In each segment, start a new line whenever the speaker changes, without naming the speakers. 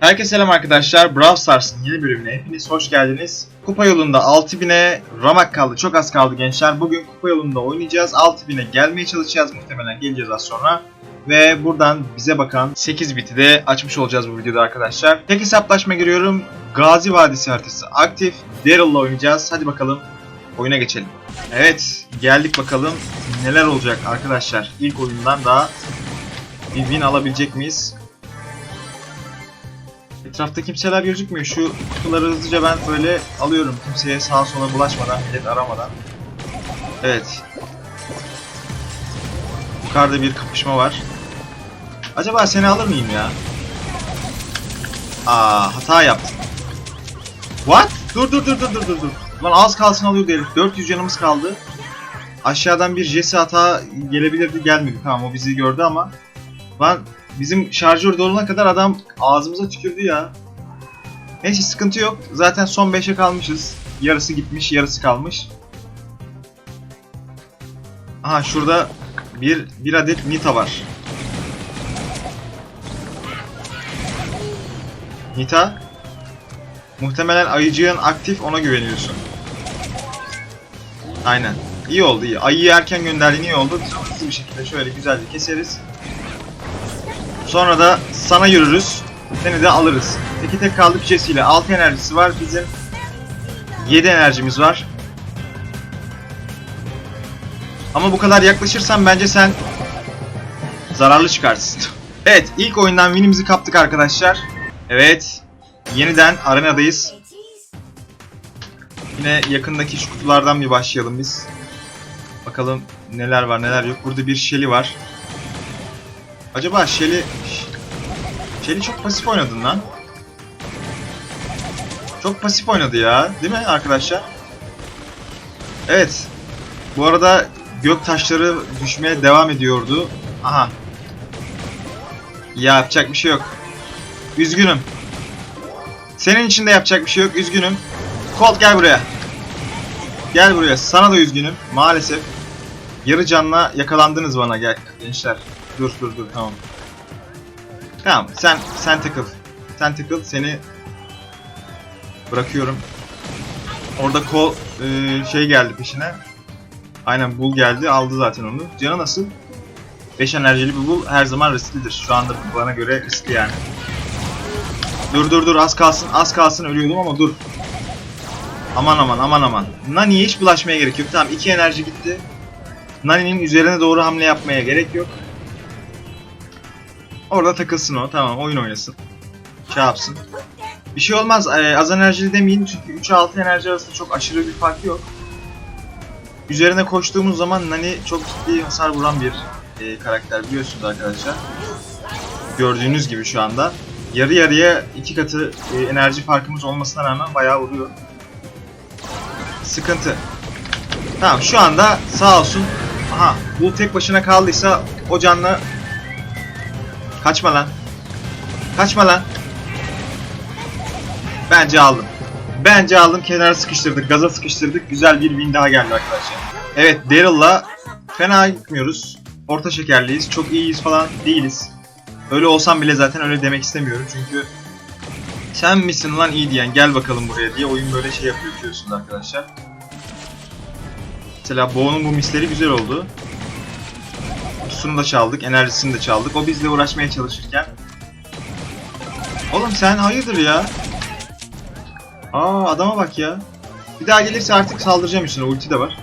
Herkese selam arkadaşlar. Brawl Stars'ın yeni bölümüne hepiniz hoş geldiniz. Kupa yolunda 6000'e ramak kaldı. Çok az kaldı gençler. Bugün kupa yolunda oynayacağız. 6000'e gelmeye çalışacağız. Muhtemelen geleceğiz az sonra. Ve buradan bize bakan 8 biti de açmış olacağız bu videoda arkadaşlar. Tek hesaplaşma giriyorum. Gazi Vadisi haritası aktif. Daryl'la oynayacağız. Hadi bakalım oyuna geçelim. Evet geldik bakalım neler olacak arkadaşlar. İlk oyundan daha bir win alabilecek miyiz? Etrafta kimseler gözükmüyor. Şu kutuları hızlıca ben böyle alıyorum. Kimseye sağa sola bulaşmadan, millet aramadan. Evet. Yukarıda bir kapışma var. Acaba seni alır mıyım ya? Aa hata yaptım. What? Dur dur dur dur dur dur dur. Lan az kalsın alıyordu herif. 400 canımız kaldı. Aşağıdan bir Jesse hata gelebilirdi gelmedi. Tamam o bizi gördü ama. Lan bizim şarjör dolana kadar adam ağzımıza tükürdü ya. Neyse sıkıntı yok. Zaten son 5'e kalmışız. Yarısı gitmiş, yarısı kalmış. Aha şurada bir bir adet Nita var. Nita Muhtemelen ayıcığın aktif ona güveniyorsun. Aynen. İyi oldu iyi. Ayıyı erken gönderdiğin iyi oldu. Biz hızlı bir şekilde şöyle güzelce keseriz. Sonra da sana yürürüz. Seni de alırız. Tek tek kaldık Jesse ile. 6 enerjisi var. Bizim 7 enerjimiz var. Ama bu kadar yaklaşırsan bence sen zararlı çıkarsın. evet ilk oyundan winimizi kaptık arkadaşlar. Evet. Yeniden arenadayız. Yine yakındaki şu kutulardan bir başlayalım biz. Bakalım neler var neler yok. Burada bir Shelly var. Acaba Shelly... Shelly çok pasif oynadın lan. Çok pasif oynadı ya. Değil mi arkadaşlar? Evet. Bu arada gök taşları düşmeye devam ediyordu. Aha. Ya yapacak bir şey yok. Üzgünüm. Senin için de yapacak bir şey yok. Üzgünüm. Colt gel buraya. Gel buraya. Sana da üzgünüm. Maalesef. Yarı canla yakalandınız bana gel gençler. Dur dur dur tamam. Tamam sen sen takıl. Sen takıl seni bırakıyorum. Orada kol e, şey geldi peşine. Aynen bul geldi aldı zaten onu. Canı nasıl? 5 enerjili bir bul her zaman risklidir. Şu anda bana göre riskli yani. Dur dur dur az kalsın az kalsın ölüyordum ama dur. Aman aman aman aman. Nani'ye hiç bulaşmaya gerek yok. Tamam iki enerji gitti. Nani'nin üzerine doğru hamle yapmaya gerek yok. Orada takılsın o. Tamam oyun oynasın. Şey yapsın. Bir şey olmaz. Ee, az enerjili demeyin çünkü 3'e 6 enerji arasında çok aşırı bir fark yok. Üzerine koştuğumuz zaman Nani çok ciddi hasar vuran bir e, karakter biliyorsunuz arkadaşlar. Gördüğünüz gibi şu anda. Yarı yarıya iki katı e, enerji farkımız olmasına rağmen bayağı vuruyor. Sıkıntı. Tamam şu anda sağ olsun. Aha bu tek başına kaldıysa o canla Kaçma lan. Kaçma lan. Bence aldım. Bence aldım. Kenara sıkıştırdık. Gaza sıkıştırdık. Güzel bir win daha geldi arkadaşlar. Evet Daryl'la fena gitmiyoruz. Orta şekerliyiz. Çok iyiyiz falan değiliz. Öyle olsam bile zaten öyle demek istemiyorum çünkü sen misin lan iyi diyen gel bakalım buraya diye oyun böyle şey yapıyor biliyorsunuz arkadaşlar. Mesela Bo'nun bu misleri güzel oldu. Kutusunu da çaldık, enerjisini de çaldık. O bizle uğraşmaya çalışırken. Oğlum sen hayırdır ya? Aa adama bak ya. Bir daha gelirse artık saldıracağım üstüne. Ulti de var.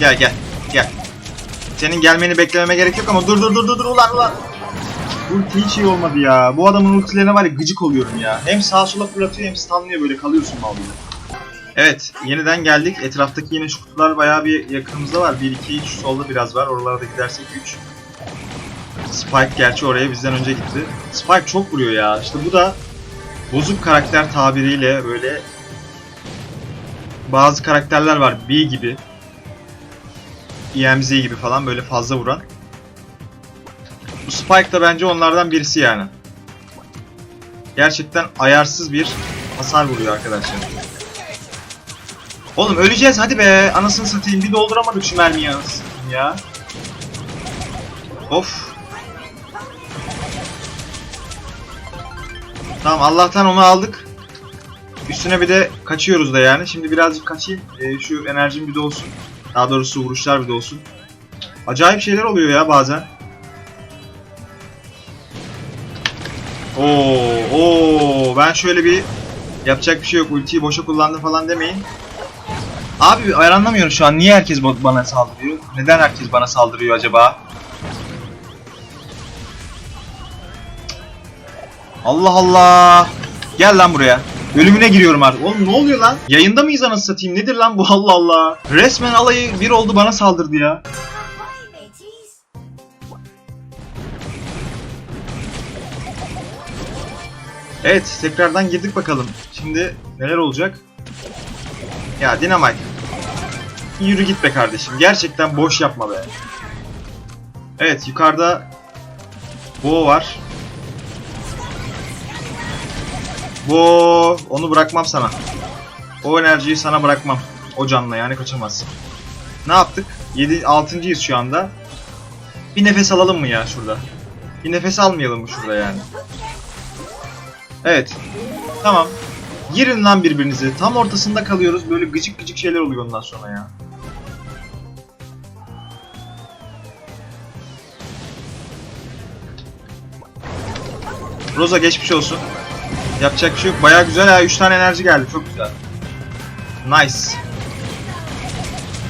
Gel gel. Gel. Senin gelmeni beklememe gerek yok ama dur dur dur dur dur ulan ulan. Ulti hiç iyi olmadı ya. Bu adamın ultilerine var ya gıcık oluyorum ya. Hem sağa sola fırlatıyor hem stunlıyor böyle kalıyorsun gibi. Evet, yeniden geldik. Etraftaki yine şu kutular bayağı bir yakınımızda var. 1, 2, 3 solda biraz var. Oralarda gidersek 3. Spike gerçi oraya bizden önce gitti. Spike çok vuruyor ya. İşte bu da bozuk karakter tabiriyle böyle bazı karakterler var. B gibi. EMZ gibi falan böyle fazla vuran. Bu Spike da bence onlardan birisi yani. Gerçekten ayarsız bir hasar vuruyor arkadaşlar. Oğlum öleceğiz hadi be. Anasını satayım. Bir dolduramadık şu mermiyi anasını ya. Of. Tamam Allah'tan onu aldık. Üstüne bir de kaçıyoruz da yani. Şimdi birazcık kaçayım. Ee, şu enerjim bir de olsun. Daha doğrusu vuruşlar bir de olsun. Acayip şeyler oluyor ya bazen. Oo, oo, ben şöyle bir yapacak bir şey yok. Ultiyi boşa kullandım falan demeyin. Abi ben anlamıyorum şu an niye herkes ba- bana saldırıyor? Neden herkes bana saldırıyor acaba? Allah Allah. Gel lan buraya. Ölümüne giriyorum artık. Oğlum ne oluyor lan? Yayında mıyız anasını satayım? Nedir lan bu Allah Allah. Resmen alayı bir oldu bana saldırdı ya. Evet tekrardan girdik bakalım. Şimdi neler olacak? Ya Dynamite. Yürü git be kardeşim. Gerçekten boş yapma be. Evet yukarıda Bo var. Bo onu bırakmam sana. O enerjiyi sana bırakmam. O canla yani kaçamazsın. Ne yaptık? 7 6.'yız şu anda. Bir nefes alalım mı ya şurada? Bir nefes almayalım mı şurada yani? Evet. Tamam. Girin lan birbirinizi. Tam ortasında kalıyoruz. Böyle gıcık gıcık şeyler oluyor ondan sonra ya. Rosa geçmiş olsun. Yapacak bir şey yok. Baya güzel ha. 3 tane enerji geldi. Çok güzel. Nice.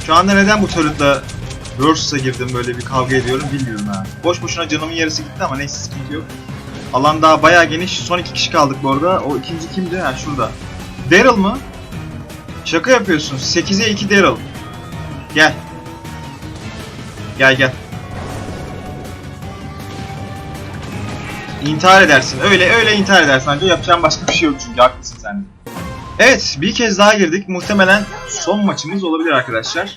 Şu anda neden bu turret'la Versus'a girdim böyle bir kavga ediyorum bilmiyorum ha. Boş boşuna canımın yarısı gitti ama neyse sıkıntı yok. Alan daha bayağı geniş. Son iki kişi kaldık bu arada. O ikinci kimdi? Ha şurada. Daryl mı? Şaka yapıyorsun. 8'e 2 Daryl. Gel. Gel gel. İntihar edersin. Öyle öyle intihar edersin. Ancak yapacağın başka bir şey yok çünkü haklısın sen. Evet bir kez daha girdik. Muhtemelen son maçımız olabilir arkadaşlar.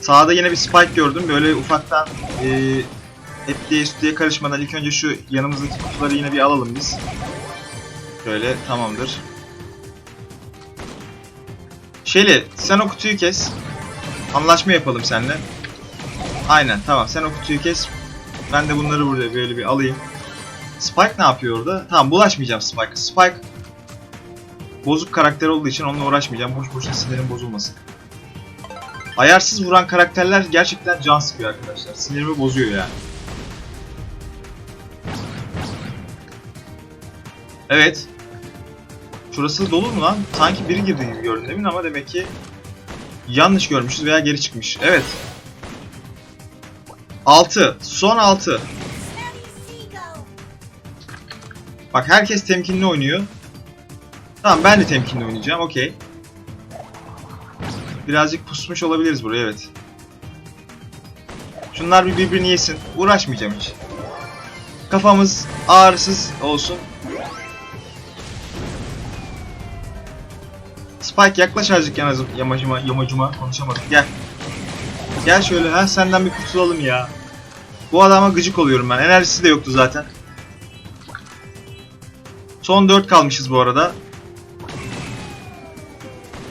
Sağda yine bir spike gördüm. Böyle ufaktan eee etliye sütlüye karışmadan ilk önce şu yanımızdaki kutuları yine bir alalım biz. Şöyle tamamdır. Şeli sen o kutuyu kes. Anlaşma yapalım seninle. Aynen tamam sen o kutuyu kes. Ben de bunları burada böyle bir alayım. Spike ne yapıyor orada? Tamam bulaşmayacağım Spike. Spike bozuk karakter olduğu için onunla uğraşmayacağım. Boş boşuna sinirim bozulmasın. Ayarsız vuran karakterler gerçekten can sıkıyor arkadaşlar. Sinirimi bozuyor yani. Evet. Şurası dolu mu lan? Sanki biri girdi gibi gördüm demin ama demek ki yanlış görmüşüz veya geri çıkmış. Evet. 6. Son 6.
Smelly seagull!
Bak herkes temkinli oynuyor. Tamam ben de temkinli oynayacağım. Okey. Birazcık pusmuş olabiliriz buraya evet. Şunlar bir birbirini yesin. Uğraşmayacağım hiç. Kafamız ağrısız olsun. Spike yaklaş azıcık yanazım, yamacıma, yamacıma konuşamadım. Gel. Gel şöyle ha senden bir kurtulalım ya. Bu adama gıcık oluyorum ben. Enerjisi de yoktu zaten. Son 4 kalmışız bu arada.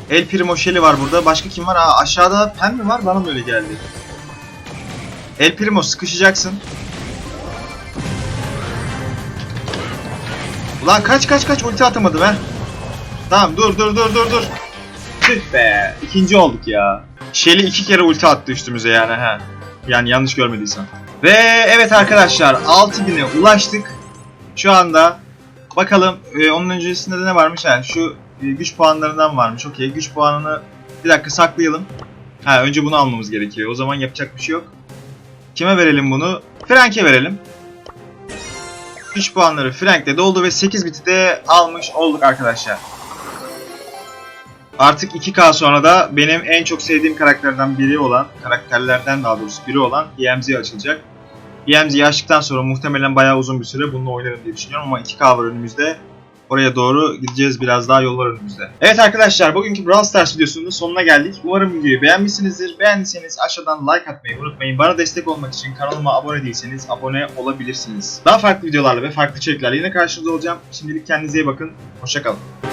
El Primo Shelly var burada. Başka kim var? Aa, aşağıda Pen mi var? Bana mı öyle geldi? El Primo sıkışacaksın. Ulan kaç kaç kaç ulti atamadım he. Tamam dur dur dur dur dur. Tüh be. ikinci olduk ya. Shelly iki kere ulti attı üstümüze yani he. Yani yanlış görmediysen. Ve evet arkadaşlar 6000'e ulaştık. Şu anda bakalım e, onun öncesinde de ne varmış? Ha, şu e, güç puanlarından varmış. Okey güç puanını bir dakika saklayalım. Ha önce bunu almamız gerekiyor. O zaman yapacak bir şey yok. Kime verelim bunu? Frank'e verelim. Güç puanları Frank'te doldu ve 8 biti de almış olduk arkadaşlar. Artık 2K sonra da benim en çok sevdiğim karakterlerden biri olan, karakterlerden daha doğrusu biri olan EMZ açılacak. EMZ'yi açtıktan sonra muhtemelen bayağı uzun bir süre bununla oynarım diye düşünüyorum ama 2K var önümüzde. Oraya doğru gideceğiz biraz daha yol var önümüzde. Evet arkadaşlar bugünkü Brawl Stars videosunun sonuna geldik. Umarım videoyu beğenmişsinizdir. Beğendiyseniz aşağıdan like atmayı unutmayın. Bana destek olmak için kanalıma abone değilseniz abone olabilirsiniz. Daha farklı videolarla ve farklı içeriklerle yine karşınızda olacağım. Şimdilik kendinize iyi bakın. Hoşçakalın.